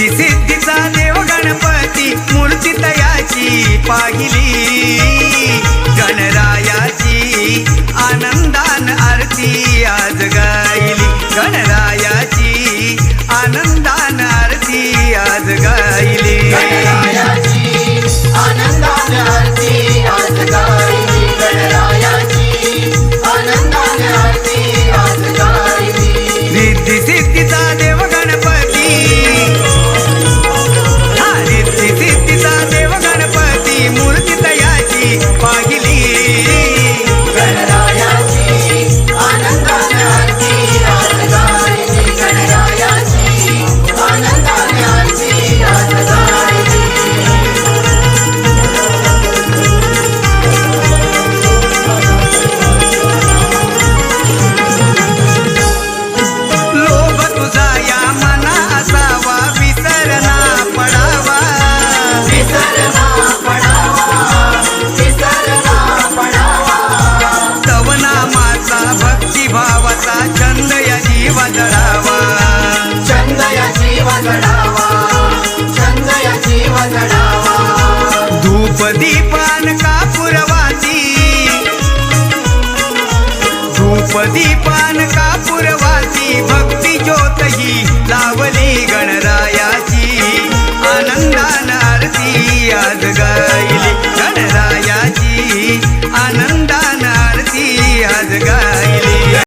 सिद्धी सिद्धीचा देव हो गणपती मूर्ती तयाची पाहिली. गणरायाची आनंदान आरती आज गायली. गणरायाची आनंदान आरती आज गायली. आनंदान आरती सिद्धीचा झडावा धूप दीपान कापुरवाती. धूप भक्ती ज्योत लावली गणरायाची. आनंदान आरती गायली गणरायाची. आरती गायली